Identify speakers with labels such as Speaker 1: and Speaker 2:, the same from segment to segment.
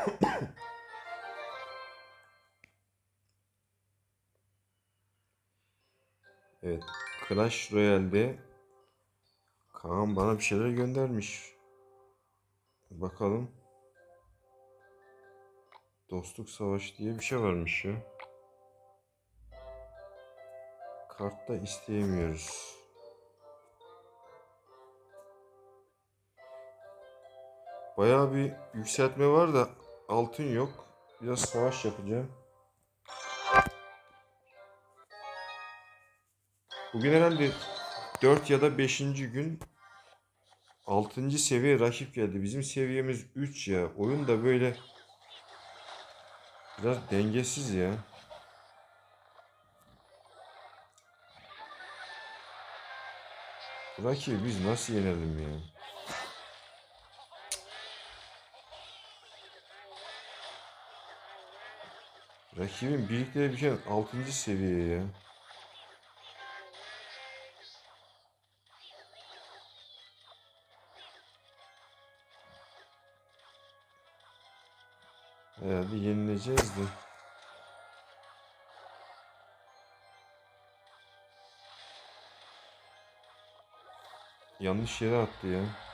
Speaker 1: Evet. Clash Royale'de Kaan bana bir şeyler göndermiş. Bakalım. Dostluk Savaşı diye bir şey varmış ya. Kartta isteyemiyoruz. Bayağı bir yükseltme var da altın yok. Biraz savaş yapacağım. Bugün herhalde 4 ya da 5. gün 6. seviye rakip geldi. Bizim seviyemiz 3 ya. Oyun da böyle biraz dengesiz ya. Rakibi biz nasıl yenelim ya? Rakibin birlikleri bir kere 6. seviye ya. Herhalde yenileceğiz de. Yanlış yere attı ya.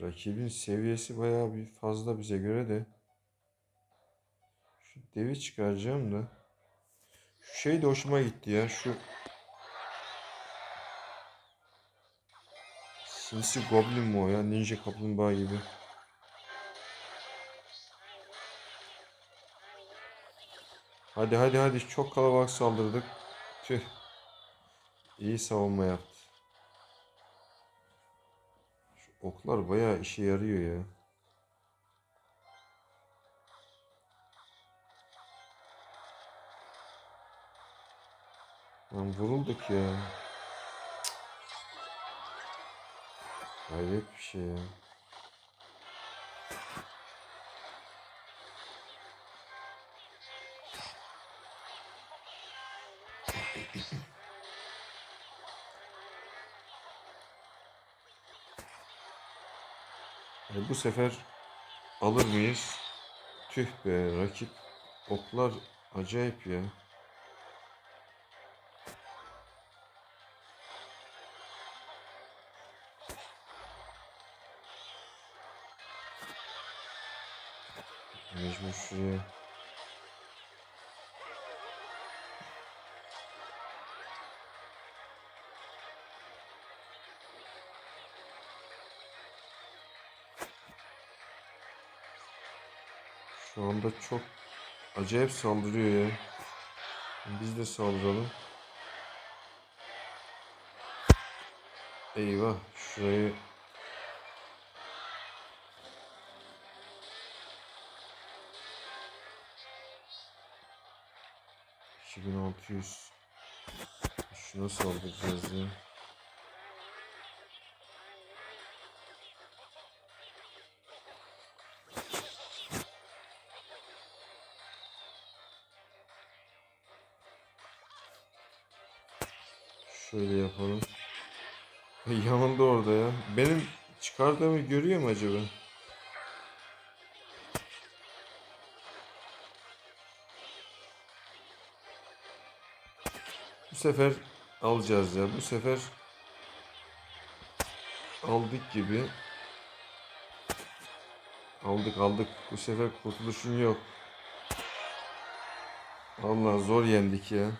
Speaker 1: Rakibin seviyesi bayağı bir fazla bize göre de. Şu devi çıkaracağım da. Şu şey de hoşuma gitti ya. Şu Sinsi Goblin mi o ya? Ninja Kaplumbağa gibi. Hadi hadi hadi. Çok kalabalık saldırdık. Tüh. İyi savunma yaptı. Oklar bayağı işe yarıyor ya. Lan vurulduk ya. Hayret bir şey ya. Bu sefer alır mıyız? Tüh be rakip oklar acayip ya. Mecbur şuraya. Şu anda çok acayip saldırıyor ya. Biz de saldıralım. Eyvah şurayı bin şuna saldıracağız ya. Şöyle yapalım. Yanında orada ya. Benim çıkardığımı görüyor mu acaba? Bu sefer alacağız ya. Bu sefer aldık gibi. Aldık aldık. Bu sefer kurtuluşun yok. Vallahi zor yendik ya.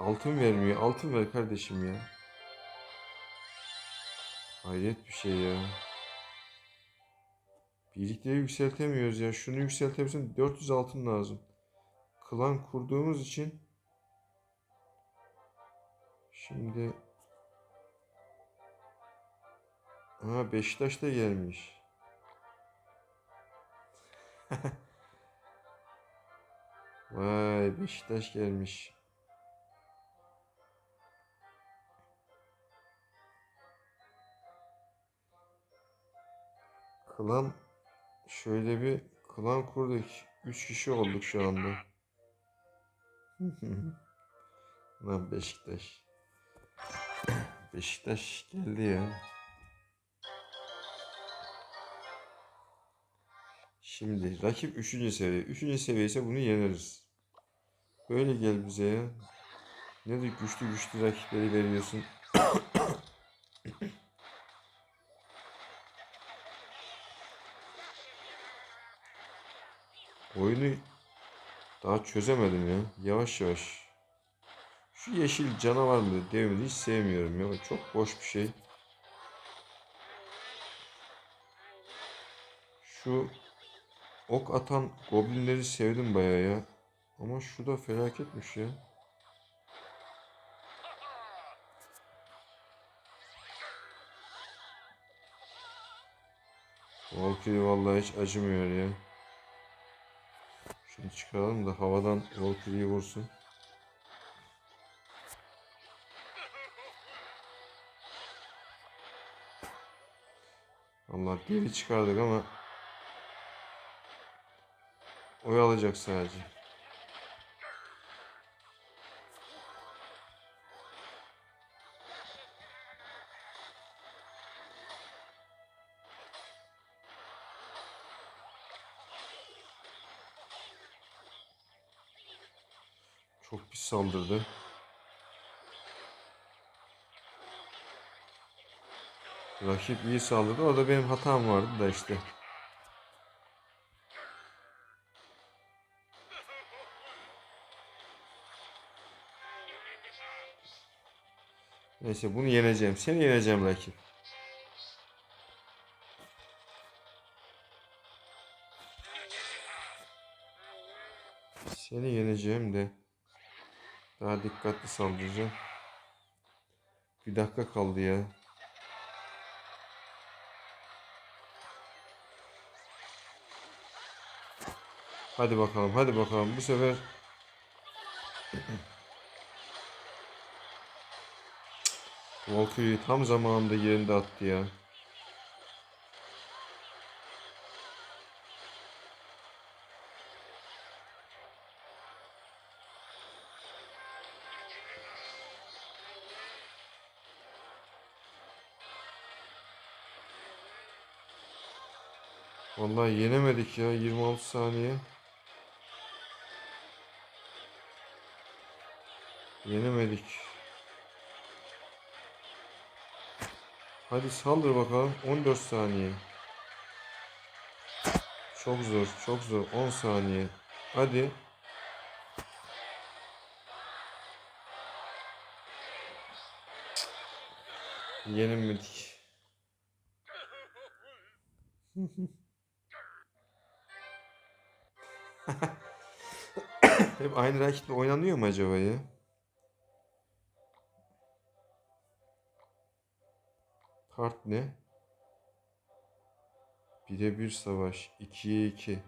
Speaker 1: Altın vermiyor. Altın ver kardeşim ya. Hayret bir şey ya. Birlikleri yükseltemiyoruz ya. Şunu yükseltebilirsin 400 altın lazım. Klan kurduğumuz için şimdi Ha Beşiktaş da gelmiş. Vay Beşiktaş gelmiş. Klan şöyle bir klan kurduk. Üç kişi olduk şu anda. Lan Beşiktaş. Beşiktaş geldi ya. Şimdi rakip 3. seviye. 3. seviye ise bunu yeneriz. Böyle gel bize ya. Ne de güçlü güçlü rakipleri veriyorsun. Oyunu daha çözemedim ya. Yavaş yavaş. Şu yeşil canavarlı devri hiç sevmiyorum ya. Çok boş bir şey. Şu ok atan goblinleri sevdim bayağı ya. Ama şu da felaketmiş ya. Valkyrie vallahi hiç acımıyor ya. Şunu çıkaralım da havadan Valkyrie'yi vursun. Allah geri çıkardık ama oy alacak sadece. Çok pis saldırdı. Rakip iyi saldırdı. Orada benim hatam vardı da işte. Neyse bunu yeneceğim. Seni yeneceğim rakip. Seni yeneceğim de daha dikkatli saldıracağım. Bir dakika kaldı ya. Hadi bakalım, hadi bakalım. Bu sefer Valkyrie tam zamanında yerinde attı ya. Vallahi yenemedik ya 26 saniye. Yenemedik. Hadi saldır bakalım 14 saniye. Çok zor, çok zor. 10 saniye. Hadi. Yenemedik. Hep aynı rakiple oynanıyor mu acaba ya? Kart ne? 1'e 1 savaş. 2'ye 2.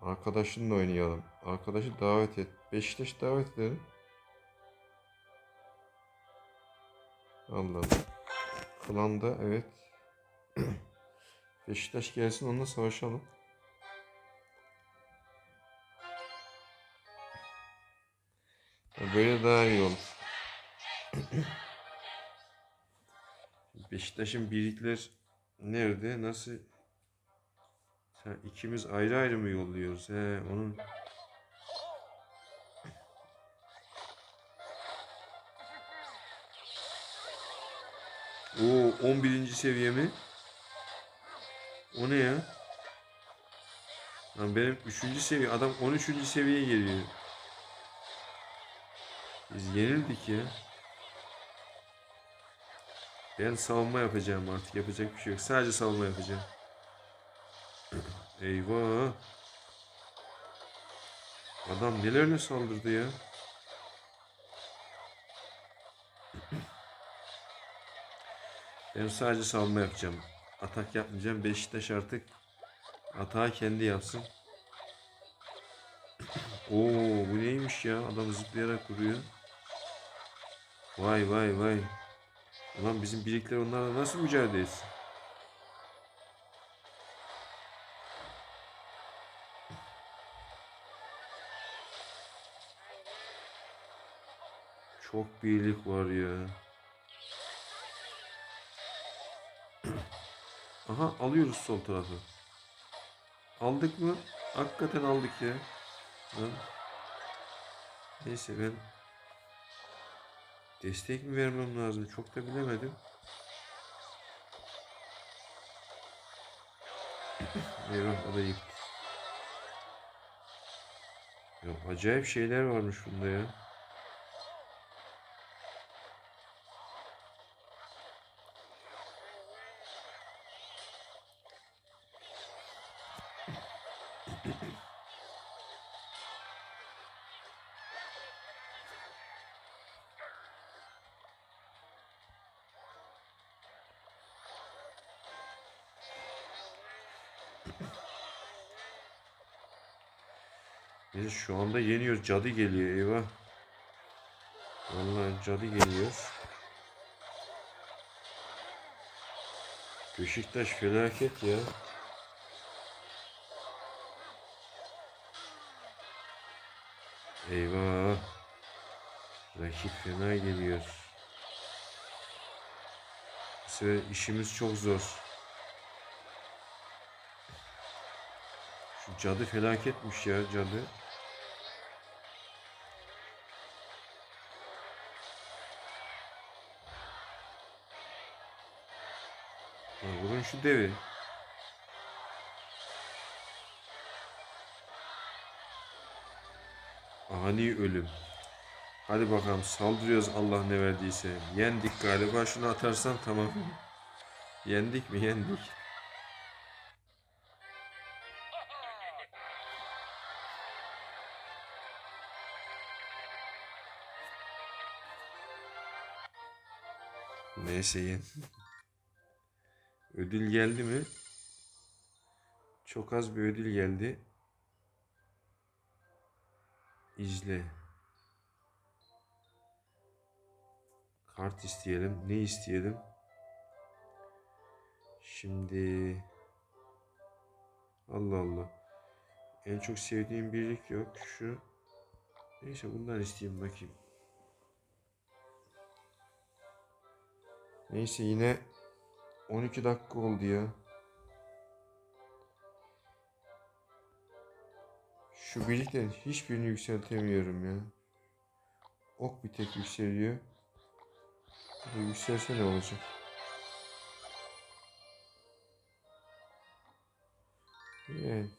Speaker 1: Arkadaşınla oynayalım. Arkadaşı davet et. Beşiktaş davet edelim. Allah Allah. Klanda evet. Beşiktaş gelsin onunla savaşalım. Böyle daha iyi olur. Beşiktaş'ın birlikler nerede? Nasıl? Sen ikimiz ayrı ayrı mı yolluyoruz? He, onun O 11. seviye mi? O ne ya? Lan benim 3. seviye adam 13. seviyeye geliyor. Biz yenildik. Ben savunma yapacağım artık. Yapacak bir şey yok. Sadece savunma yapacağım. Eyvah. Adam nelerle saldırdı ya. Ben sadece savunma yapacağım. Atak yapmayacağım. Beşiktaş artık atağı kendi yapsın. Oo bu neymiş ya? Adam zıplayarak vuruyor. Vay vay vay. Ulan bizim birlikler onlarla nasıl mücadele etsin? Çok birlik var ya. Aha alıyoruz sol tarafı. Aldık mı? Hakikaten aldık ya. Neyse ben destek mi vermem lazım? Çok da bilemedim. Eyvah o da gitti. Ya acayip şeyler varmış bunda ya. Biz şu anda yeniyoruz. Cadı geliyor eyvah. Vallahi cadı geliyor. Beşiktaş felaket ya. Eyvah. Rakip fena geliyor. Bu işimiz çok zor. Şu cadı felaketmiş ya cadı. Vurun şu devi. Ani ölüm. Hadi bakalım saldırıyoruz Allah ne verdiyse. Yendik galiba. Şunu atarsan tamam. Yendik mi? Yendik. Neyse yen. Ödül geldi mi? Çok az bir ödül geldi. İzle. Kart isteyelim. Ne isteyelim? Şimdi Allah Allah. En çok sevdiğim birlik yok. Şu Neyse bundan isteyeyim bakayım. Neyse yine 12 dakika oldu ya. Şu birlikten hiçbirini yükseltemiyorum ya. Ok bir tek yükseliyor. Bu yükselse ne olacak? Yani.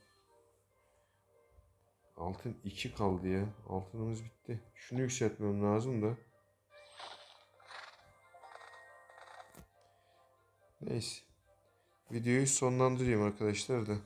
Speaker 1: Altın 2 kaldı ya. Altınımız bitti. Şunu yükseltmem lazım da. Neyse. Videoyu sonlandırayım arkadaşlar da.